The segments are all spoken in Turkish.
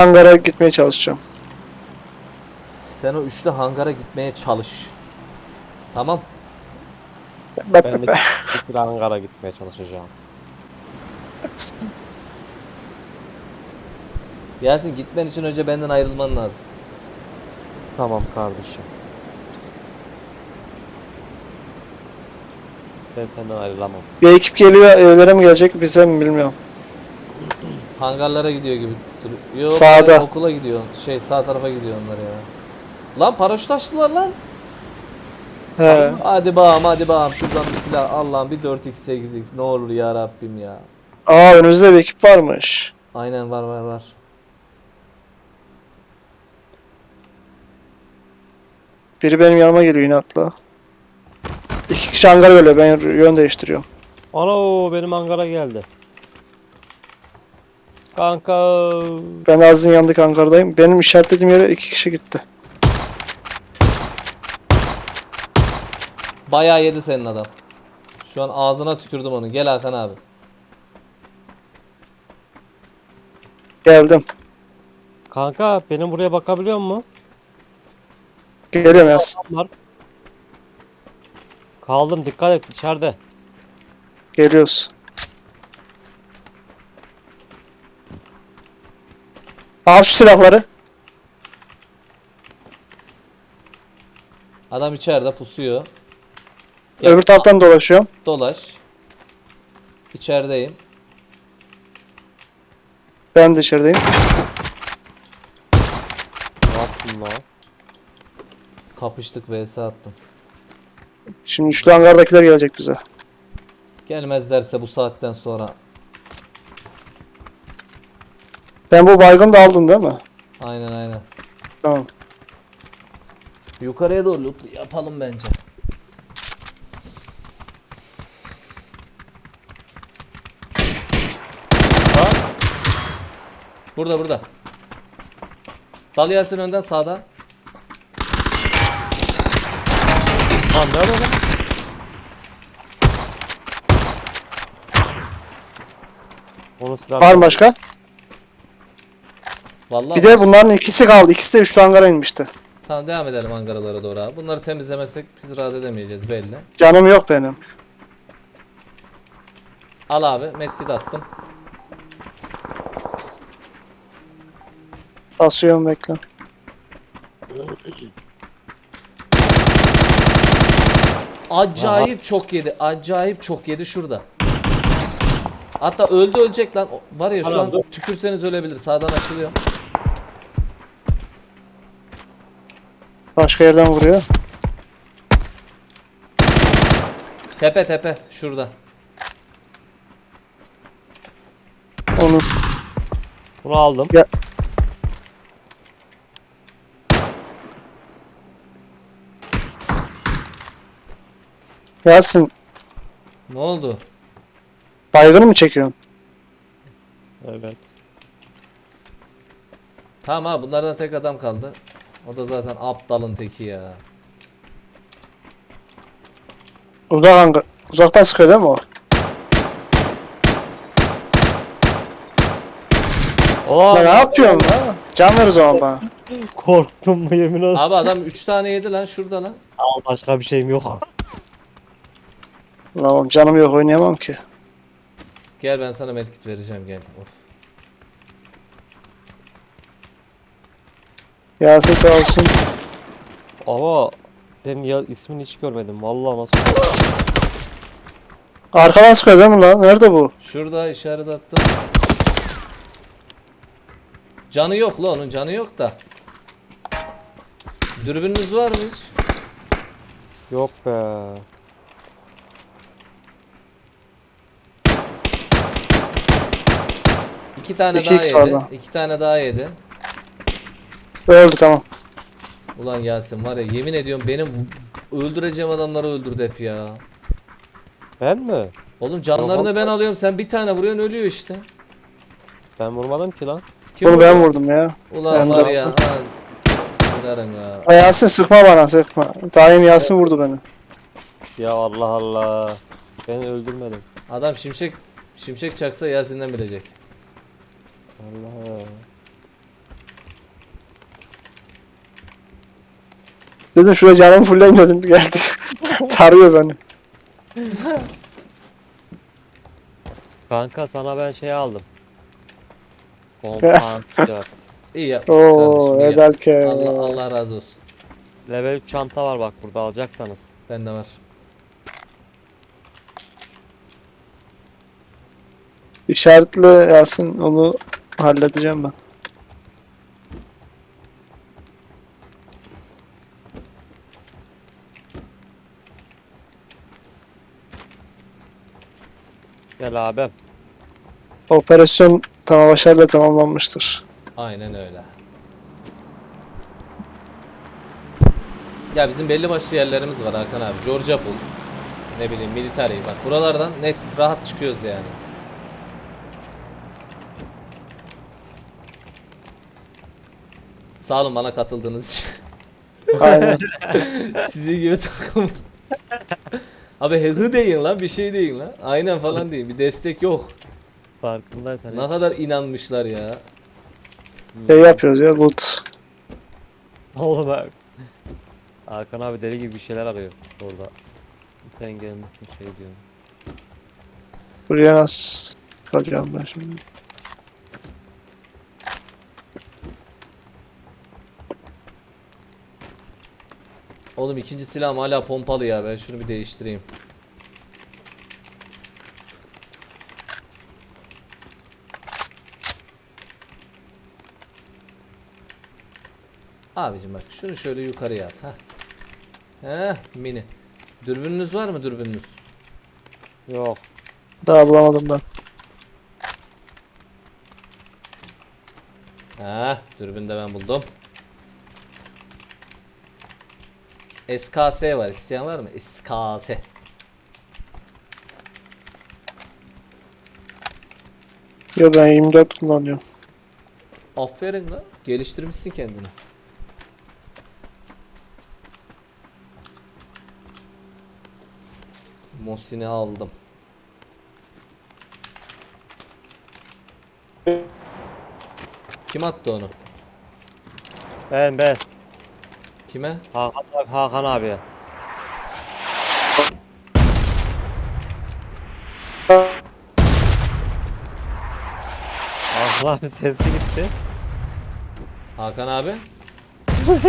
hangara gitmeye çalışacağım. Sen o üçlü hangara gitmeye çalış. Tamam. Be, Ben be, de be. bir Ankara gitmeye çalışacağım. Yasin gitmen için önce benden ayrılman lazım. Tamam kardeşim. Ben senden ayrılamam. Bir ekip geliyor evlere mi gelecek bize mi bilmiyorum. Hangarlara gidiyor gibi duruyor. Yok, Sağda. okula gidiyor. Şey sağ tarafa gidiyor onlar ya. Lan paraşüt açtılar lan. He. Hadi bağım hadi bağım şuradan bir silah Allah'ım bir 4x 8x ne olur ya Rabbim ya. Aa önümüzde bir ekip varmış. Aynen var var var. Biri benim yanıma geliyor inatla. İki kişi hangar böyle ben yön değiştiriyorum. Ana benim Ankara geldi. Kanka. Ben Aziz'in yanındaki hangardayım. Benim işaretlediğim yere iki kişi gitti. Bayağı yedi senin adam. Şu an ağzına tükürdüm onu. Gel Hakan abi. Geldim. Kanka benim buraya bakabiliyor musun? Geliyorum. Var. Kaldım dikkat et içeride. Geliyoruz. Al şu silahları. Adam içeride pusuyor. Ya, Öbür taraftan dolaşıyorum. Dolaş. İçerideyim. Ben de içerideyim. Ne yaptın lan? Kapıştık vs attım. Şimdi üçlü hangardakiler gelecek bize. Gelmezlerse bu saatten sonra. Sen bu baygını da aldın değil mi? Aynen aynen. Tamam. Yukarıya doğru loot yapalım bence. Burada burada. Dal Yasin önden sağda. Lan nerede lan? Onun silahı Var mı başka? Vallahi Bir de bunların ikisi kaldı. İkisi de üçlü hangara inmişti. Tamam devam edelim Ankaralara doğru abi. Bunları temizlemezsek biz rahat edemeyeceğiz belli. Canım yok benim. Al abi medkit attım. Basıyorum bekle. Acayip çok yedi. Acayip çok yedi şurada. Hatta öldü ölecek lan. O- Var ya şu Tamam, an dur. tükürseniz ölebilir. Sağdan açılıyor. Başka yerden vuruyor. Tepe tepe şurada. Onu Bunu aldım. ya Yasin Ne oldu? baygını mı çekiyorsun? Evet. Tamam abi bunlardan tek adam kaldı. O da zaten aptalın teki ya. Uzak hangar. Uzaktan sıkıyor değil mi o? Oo, Lan ne yapıyorsun lan? Can ver o zaman bana. Korktum mu yemin olsun. Abi adam 3 tane yedi lan şurada lan. Al başka bir şeyim yok. Lan oğlum canım yok oynayamam ki. Gel ben sana medkit vereceğim gel. Of. Yasin sağ olsun. Ama senin ya ismini hiç görmedim. Vallahi nasıl? Arkadan sıkıyor değil mi lan? Nerede bu? Şurada işaret attım. Canı yok la onun canı yok da. Dürbününüz var mı hiç? Yok be. İki tane İki daha X yedi. lan. İki tane daha yedi. Öldü tamam. Ulan Yasin var ya yemin ediyorum benim öldüreceğim adamları öldürdü hep ya. Ben mi? Oğlum canlarını ben alıyorum sen bir tane vuruyorsun ölüyor işte. Ben vurmadım ki lan. Kim Bunu ben vurdu? vurdum ya. Ulan Ben var de ya. ha, Giderim ya. Yasin sıkma bana sıkma. Daim Yasin vurdu beni. Ya Allah Allah. Ben öldürmedim. Adam şimşek şimşek çaksa Yasin'den bilecek. Allah. Dedim şuraya canımı fullleyim dedim geldi. Tarıyor beni. Kanka sana ben şey aldım. Kompansatör. İyi yapmışsın Oo, kardeşim. iyi yapmışsın. Allah, Allah razı olsun. Level 3 çanta var bak burada alacaksanız. Bende var. İşaretle Yasin onu halledeceğim ben. Gel abim. Operasyon tamam başarıyla tamamlanmıştır. Aynen öyle. Ya bizim belli başlı yerlerimiz var Hakan abi. Georgia Pool. Ne bileyim military. Bak buralardan net rahat çıkıyoruz yani. Sağ olun bana katıldığınız için. Aynen. Sizi gibi takım. Abi hı deyin lan bir şey deyin lan. Aynen falan deyin. Bir destek yok. Farkındaysan. Ne kadar inanmışlar ya. şey yapıyoruz ya loot. Oğlum abi. Hakan abi deli gibi bir şeyler arıyor orada. Sen gelmişsin şey diyorum. Buraya nasıl kalacağım ben şimdi. Oğlum ikinci silahım hala pompalı ya. Ben şunu bir değiştireyim. Abicim bak şunu şöyle yukarıya at ha. Heh mini. Dürbününüz var mı dürbününüz? Yok. Daha bulamadım ben. Ha, dürbün de ben buldum. SKS var. isteyen var mı? SKS. Yo ben 24 kullanıyorum. Aferin lan. Geliştirmişsin kendini. Mosin'i aldım. Kim attı onu? Ben ben. Kime? Hakan abi. Hakan abi. Abi sesi gitti. Hakan abi.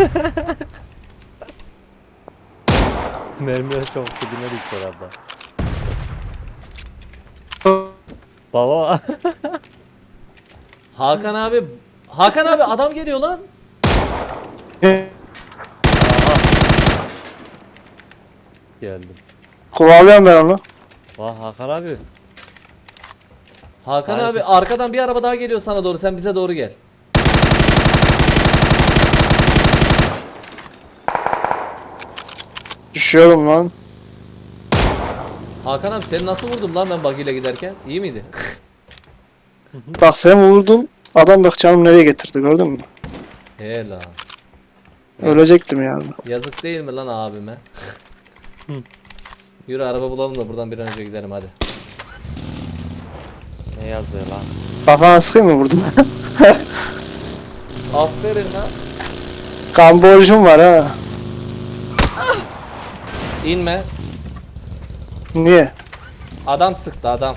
Mermiler çok dibine düştü herhalde. Baba. Hakan abi. Hakan abi adam geliyor lan. Geldim. Kovalıyorum ben onu. Vah Hakan abi. Hakan Maalesef. abi arkadan bir araba daha geliyor sana doğru. Sen bize doğru gel. Düşüyorum lan. Hakan abi seni nasıl vurdum lan ben buggy ile giderken? İyi miydi? Bak sen vurdun. Adam bak canım nereye getirdi gördün mü? He lan. Ölecektim yani. Yazık değil mi lan abime? Yürü araba bulalım da buradan bir an önce gidelim hadi. Ne yazıyor lan? Kafana sıkayım mı burada? Aferin lan. kan borcum var ha. İnme. Niye? Adam sıktı adam.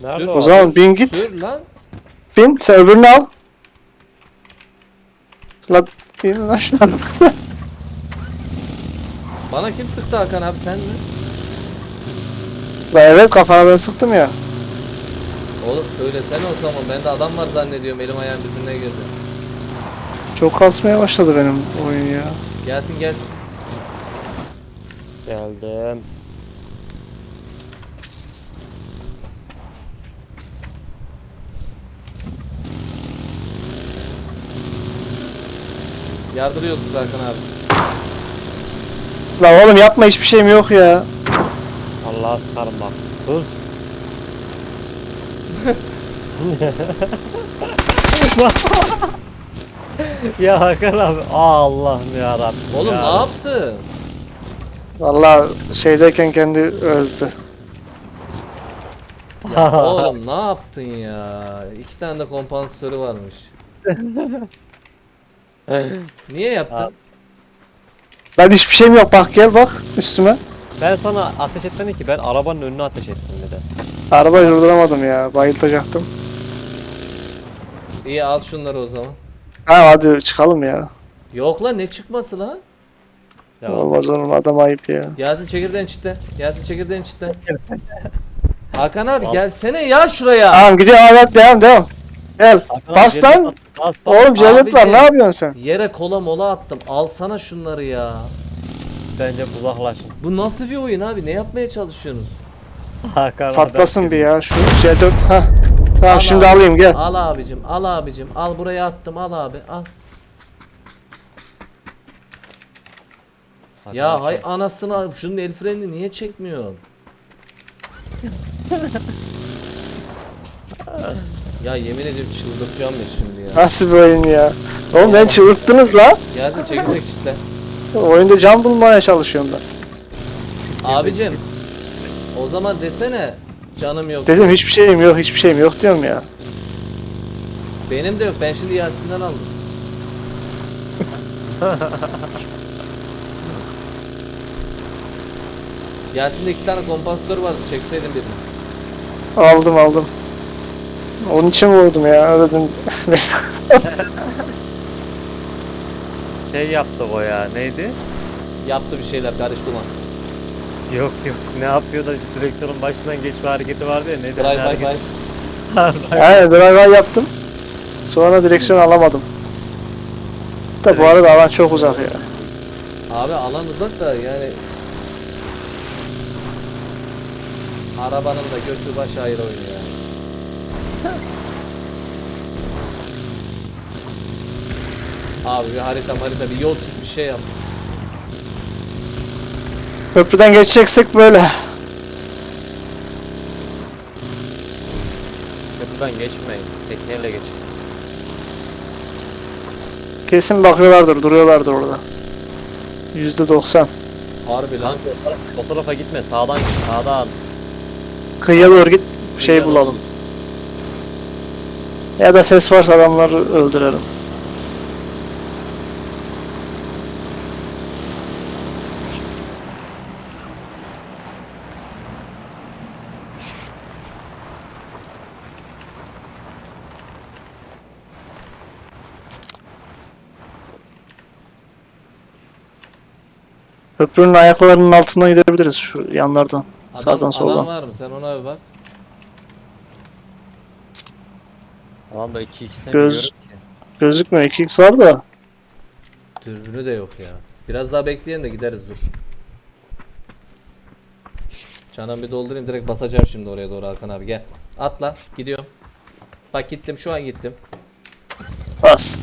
Nerede Sür. o? O zaman bin git. Sür lan. Bin sen öbürünü al. La bin lan şu an. Bana kim sıktı Hakan abi sen mi? La evet kafana ben sıktım ya. Oğlum söylesene o zaman. Ben de adam var zannediyorum. Elim ayağım birbirine girdi. Çok kasmaya başladı benim oyun ya. Gelsin gel. Geldim. Yardırıyoruz biz Hakan abi. La oğlum yapma hiçbir şeyim yok ya. Allah'a sıkarım bak. Tuz. ya Hakan abi. Allah'ım ya Rabbim. Oğlum ya ne yaptın? Valla şeydeyken kendi özdi. Oğlum ne yaptın ya? İki tane de kompansatörü varmış. Niye yaptın? Ben hiçbir şeyim yok bak gel bak üstüme. Ben sana ateş etmedim ki ben arabanın önüne ateş ettim bir de. Arabayı durduramadım ya bayıltacaktım. İyi al şunları o zaman. Ha hadi çıkalım ya. Yok lan ne çıkması lan? Ya, Olmaz oğlum adam ayıp ya. Yasin çekirdeğin çitten. Yasin çekirdeğin çitten. Hakan abi gelsene ya şuraya. Tamam gidiyor hadi devam devam. Gel. Hakan abi, Bas geri lan. Bas, Bas. Oğlum Abicim. ne yapıyorsun sen? Yere kola mola attım. Alsana şunları ya. Bence uzaklaşın. Bu nasıl bir oyun abi? Ne yapmaya çalışıyorsunuz? Hakan. Patlasın bir ya şu C4 ha. Tamam Al şimdi abi. alayım gel. Al abicim, al abicim. Al buraya attım. Al abi, al. Hakan Ya hay anasını al. Şunun el frenini niye çekmiyorsun? ya yemin ediyorum çıldırtacağım ya şimdi ya. Nasıl bir oyun ya? Oğlum ben çıldırttınız la. Yasin çekirdek çitle. Oyunda can bulmaya çalışıyorum ben. Abicim. O zaman desene canım yok. Dedim hiçbir şeyim yok hiçbir şeyim yok diyorum ya. Benim de yok. Ben şimdi Yasin'den aldım. Yasin'de iki tane kompansatör vardı. Çekseydin birini. Aldım aldım. Onun için vurdum ya. Dedim. Şey yaptık o ya neydi? Yaptı bir şeyler karış duman. Yok yok ne yapıyor da şu direksiyonun başından geçme hareketi vardı ya neydi? Drive Ne by hareket- by. Aynen driver yaptım. Sonra direksiyon alamadım. Da bu arada alan çok uzak ya. Abi alan uzak da yani Arabanın da götü baş ayrı ya. Abi bir harita harita bir yol çiz bir şey yap. Köprüden geçeceksek böyle. Köprüden geçmeyin. Tekneyle geçin. Kesin bakıyorlardır, duruyorlardır orada. Yüzde doksan. Harbi lan. Kanka o tarafa gitme sağdan git sağdan. Kıyıya doğru git, şey Kıyıya doğru bulalım. Ya da ses varsa adamları öldürelim. Köprünün ayaklarının altından gidebiliriz şu yanlardan. Adam, Sağdan adam soldan. var mı? Sen ona bir bak. Da 2x'ten Göz- ki. Gözükmüyor 2x var da. Dürbünü de yok ya. Biraz daha bekleyelim de gideriz dur. Canım bir doldurayım direkt basacağım şimdi oraya doğru Hakan abi gel. Atla gidiyorum. Bak gittim şu an gittim. Bas.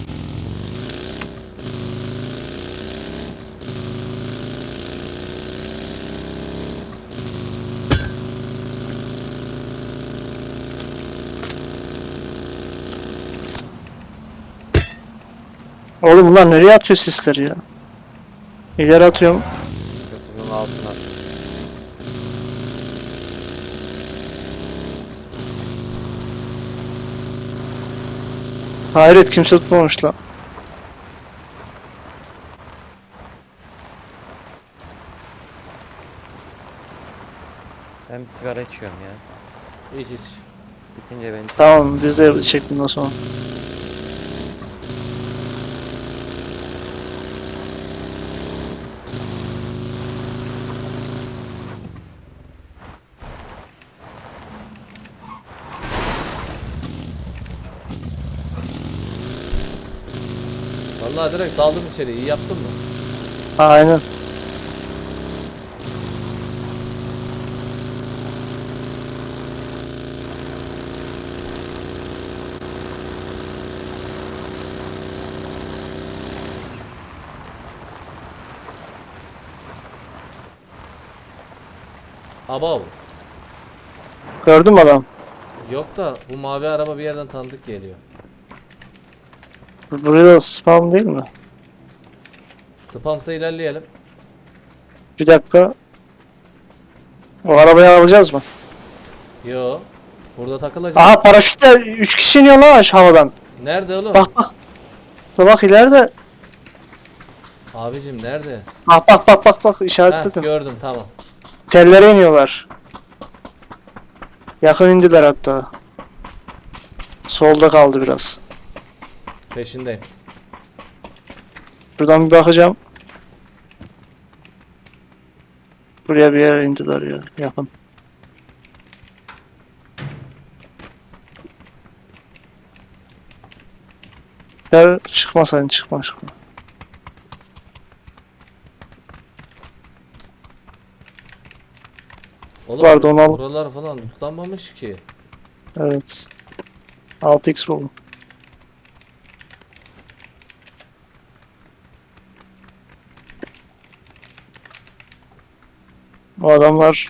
Oğlum bunlar nereye atıyor sisleri ya? İleri atıyorum. Köprünün altına. Hayret kimse tutmamış lan. Ben bir sigara içiyorum ya. Hiç hiç. Bitince beni. Tamam biz de çek bundan sonra. Vallahi direkt daldım içeri iyi yaptın mı? Aynen. Abav. Gördün mü adam? Yok da bu mavi araba bir yerden tanıdık geliyor. Buraya spam değil mi? Spamsa ilerleyelim. Bir dakika. O arabayı alacağız mı? Yo. Burada takılacağız. Aha paraşütle 3 kişi iniyor lan havadan. Nerede oğlum? Bak bak. Da bak ileride. Abicim nerede? Ah bak bak bak bak Heh, işaretledim. gördüm tamam. Tellere iniyorlar. Yakın indiler hatta. Solda kaldı biraz. Peşindeyim. Buradan bir bakacağım. Buraya bir yere indiler ya. Yakın. Ya çıkmasaydın çıkma çıkma. Oğlum Vardı, onu al. buralar falan tutlanmamış ki. Evet. 6x buldum. O adamlar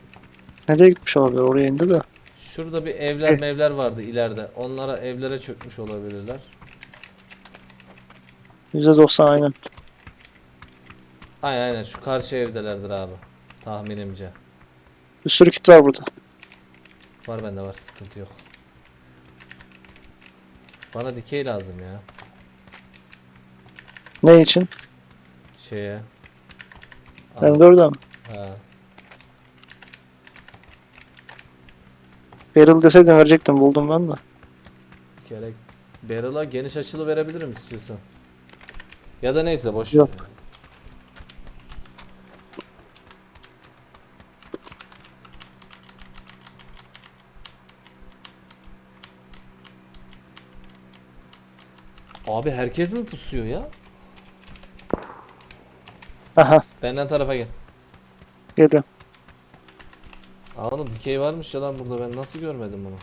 nereye gitmiş olabilir? Oraya indi de. Şurada bir evler Eh. mevler vardı ileride. Onlara evlere çökmüş olabilirler. %90 aynen. Aynen aynen şu karşı evdelerdir abi. Tahminimce. Bir sürü kit var burada. Var bende var sıkıntı yok. Bana dikey lazım ya. Ne için? Şeye. Orada mı? Ha. Barrel deseydin verecektim. Buldum ben de. Gerek. Barrel'a geniş açılı verebilirim istiyorsan. Ya da neyse boş. Yok. ver. Abi herkes mi pusuyor ya? Aha Benden tarafa gel. geliyor. Aa oğlum dikey varmış ya lan burada ben nasıl görmedim bunu?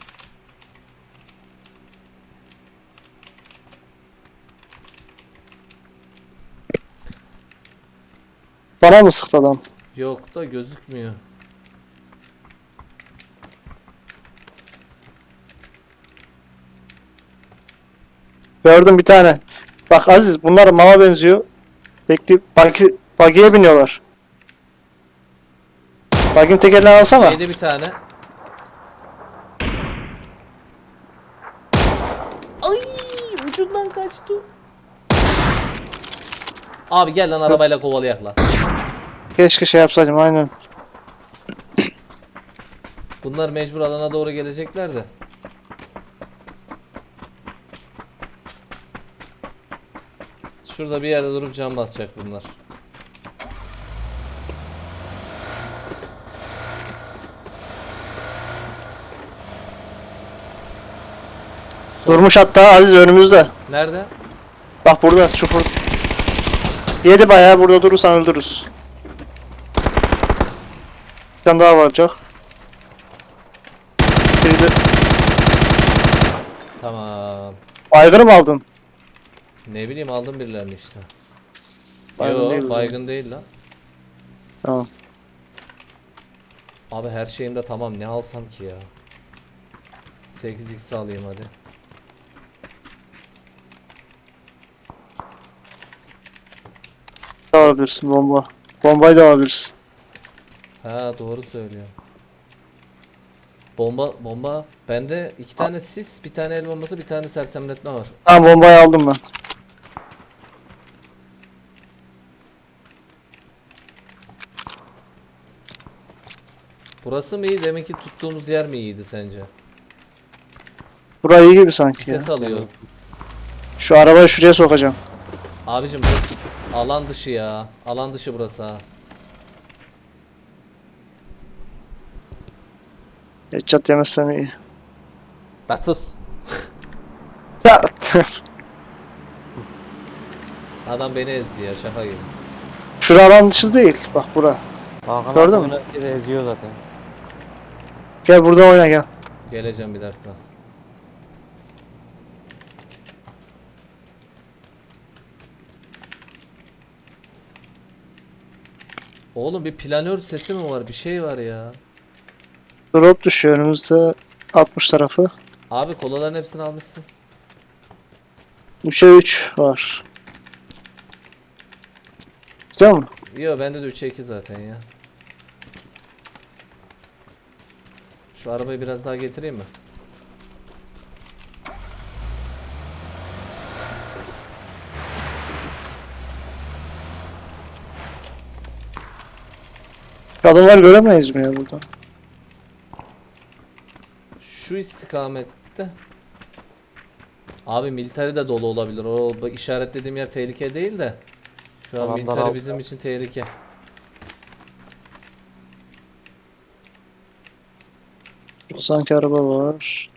Bana mı sıktı adam? Yok da gözükmüyor. Gördüm bir tane. Bak Aziz bunlar mama benziyor. Bekle buggy, buggy'e biniyorlar. Buggy'nin tekerini alsana. Yedi bir tane. Ay ucundan kaçtı. Abi gel lan arabayla kovalayak lan. Keşke şey yapsaydım aynen. Bunlar mecbur alana doğru gelecekler de. Şurada bir yerde durup cam basacak bunlar. Durmuş hatta Aziz önümüzde. Nerede? Bak burada çukur. Yedi bayağı burada durursan öldürürüz. Bir tane daha varacak. Biri de... Tamam. Aygırı mı aldın? Ne bileyim aldım birilerini işte. Baygın Yo değil baygın değil lan. Tamam. Abi her şeyimde tamam ne alsam ki ya. 8x alayım hadi. Da alabilirsin bomba. Bombayı da alabilirsin. Ha doğru söylüyor. Bomba bomba. Bende iki tane sis, bir tane el bombası, bir tane sersemletme var. Tamam bombayı aldım ben. Burası mı iyi? Demek ki tuttuğumuz yer mi iyiydi sence? Burayı iyi gibi Bir sanki ya. ses alıyor. Şu arabayı şuraya sokacağım. Abicim burası alan dışı ya. Alan dışı burası ha. Headshot yemezsem iyi. Ben sus. Ya, Adam beni ezdi ya şaka gibi. Şura alan dışı değil. Bak bura. Hakan Gördün mü? eziyor zaten. Gel burada oyna gel. Geleceğim bir dakika. Oğlum bir planör sesi mi var? Bir şey var ya. Drop düşüyor önümüzde 60 tarafı. Abi kolaların hepsini almışsın. 3'e 3 var. Güzel mi? Yo bende de 3'e 2 zaten ya. Şu arabayı biraz daha getireyim mi? Şu adamlar göremeyiz mi ya burada? Şu istikamette. Abi militari de dolu olabilir. O bak işaretlediğim yer tehlike değil de. Şu an Tamam, militari daraldı. bizim için tehlike. Sanki araba var.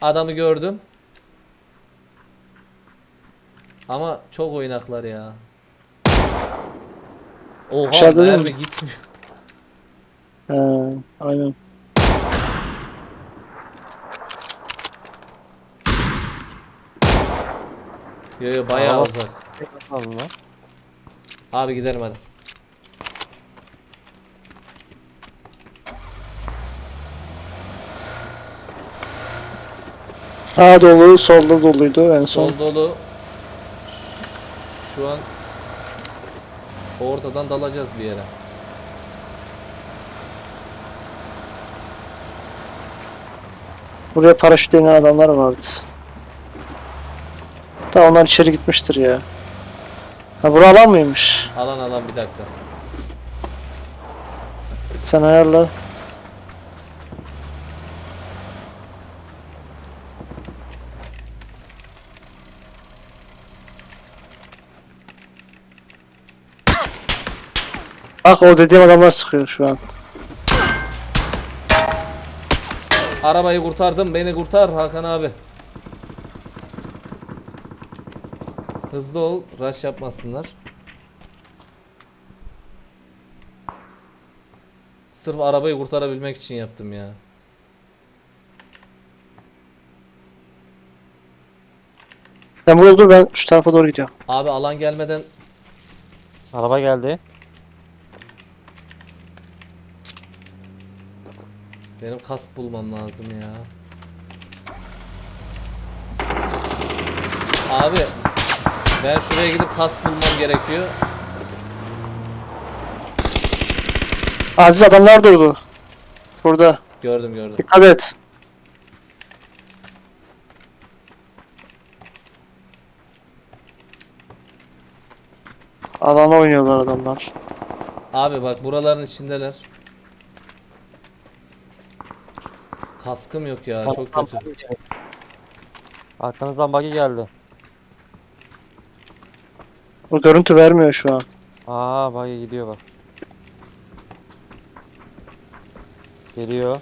Adamı gördüm. Ama çok oynaklar ya. Oha Aşağıda değil mermi mi? gitmiyor. He, aynen. Yo yo bayağı Aa. uzak. Allah. Abi gidelim hadi. Sağ dolu, solda doluydu en son. Sol dolu. Şu an ortadan dalacağız bir yere. Buraya paraşüt inen adamlar vardı. Ta onlar içeri gitmiştir ya. Ha bura alan mıymış? Alan alan bir dakika. Sen ayarla. Bak o dediğim adamlar sıkıyor şu an. Arabayı kurtardım. Beni kurtar Hakan abi. Hızlı ol. Rush yapmasınlar. Sırf arabayı kurtarabilmek için yaptım ya. Sen burada dur ben şu tarafa doğru gidiyorum. Abi alan gelmeden Araba geldi. Benim kask bulmam lazım ya. Abi ben şuraya gidip kask bulmam gerekiyor. Aziz adamlar durdu. Burada. Gördüm gördüm. Dikkat et. Alana oynuyorlar adamlar. Abi bak buraların içindeler. Kaskım yok ya çok kötü. Arkanızdan buggy geldi. Bu görüntü vermiyor şu an. Aa buggy gidiyor bak. Geliyor.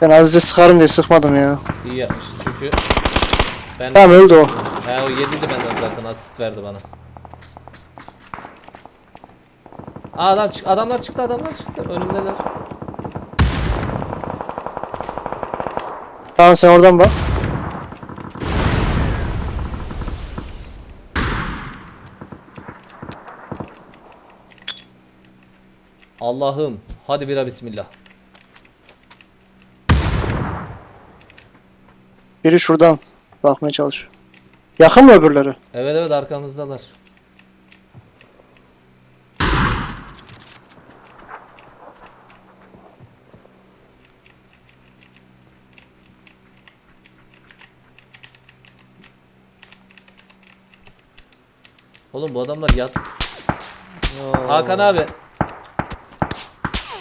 Ben Aziz'e sıkarım diye sıkmadım ya. İyi yapmışsın çünkü ben Tamam öldü o. He o yediydi benden zaten asist verdi bana. Aa, adam çık adamlar çıktı adamlar çıktı önümdeler. Tamam sen oradan bak. Allah'ım hadi bira bismillah. Biri şuradan bakmaya çalışıyor. Yakın mı öbürleri? Evet evet arkamızdalar. Oğlum bu adamlar yat. Oo. Hakan abi.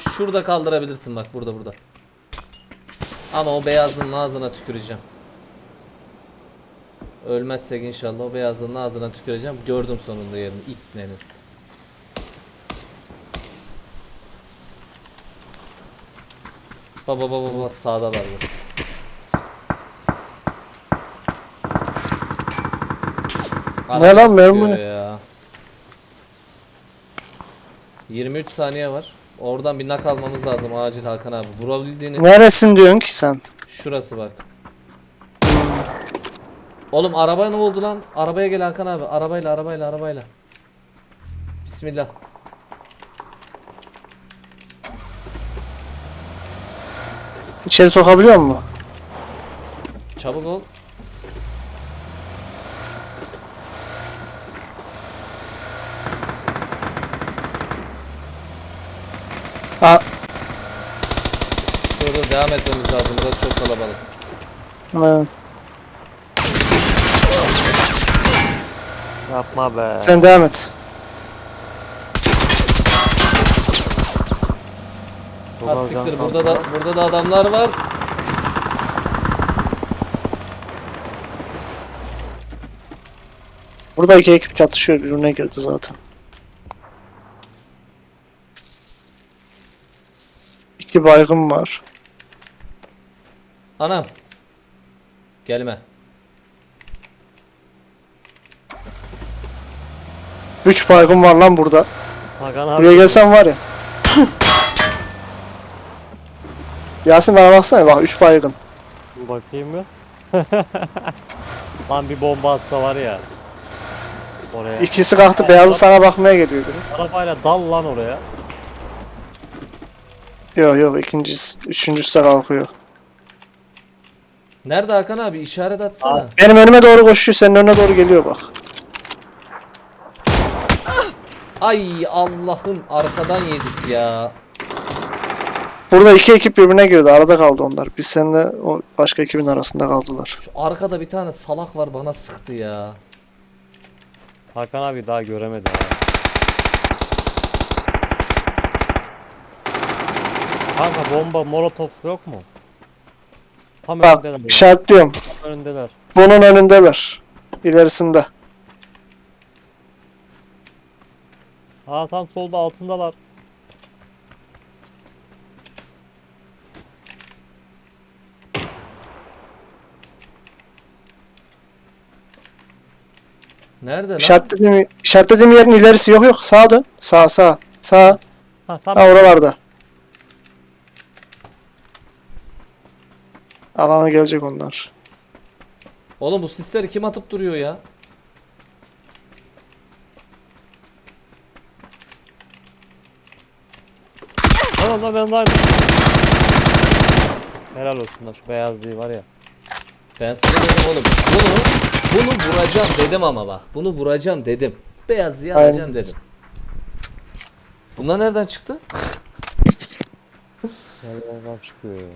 Şurada kaldırabilirsin bak burada burada. Ama o beyazlının ağzına tüküreceğim. Ölmezsek inşallah o beyazlının ağzına tüküreceğim. Gördüm sonunda yerini. İpnenin. Baba baba baba sağdalar bu. Ne lan, sıkıyor ne? ya. 23 saniye var. Oradan bir nak almamız lazım acil Hakan abi. Vurabildiğini Neresin diyorsun ki sen? şurası bak. Oğlum araba ne oldu lan? Arabaya gel Hakan abi. Arabayla arabayla arabayla. Bismillah. İçeri sokabiliyor mu? Çabuk ol. Aa, Dur dur devam etmemiz lazım. Burası çok kalabalık. evet. Yapma be. Sen devam et. Çok Ha az siktir burada da burada da adamlar var. Burada iki ekip çatışıyor birbirine girdi zaten. İki baygın var. Anam. Gelme. Üç baygın var lan burada. Hakan Buraya abi. gelsen var ya. Yasin bana baksana bak üç baygın. Bakayım mı? Lan bir bomba atsa var ya. Oraya. İkisi kalktı beyazı sana bakmaya geliyor biri. Arabayla dal lan oraya. Yok yok ikincisi, üçüncüsü de kalkıyor. Nerede Hakan abi? İşaret atsana. Benim önüme doğru koşuyor senin önüne doğru geliyor bak. Ay Allah'ım arkadan yedik ya. Burada iki ekip birbirine girdi arada kaldı onlar. Biz seninle o başka ekibin arasında kaldılar. Şu arkada bir tane salak var bana sıktı ya. Hakan abi daha göremedi. ha. Kanka bomba molotof yok mu? Tam Bak önündeler. işaretliyorum. Tam önündeler. Bunun önündeler. İlerisinde. Aa tam solda altındalar. Nerede lan? İşaretlediğim, işaretlediğim yerin ilerisi yok yok. Sağa dön. Sağ sağ. Sağ. Ha tam Ha oralarda. Alana gelecek onlar. Oğlum bu sisleri kim atıp duruyor ya? Tamam lan ben varım. Helal olsun lan şu beyazlığı var ya. Ben size dedim oğlum. Bunu bunu vuracağım dedim ama bak. Bunu vuracağım dedim. Beyazlığı Aynen. alacağım dedim. Bunlar nereden çıktı? Nereden çıkıyor ya?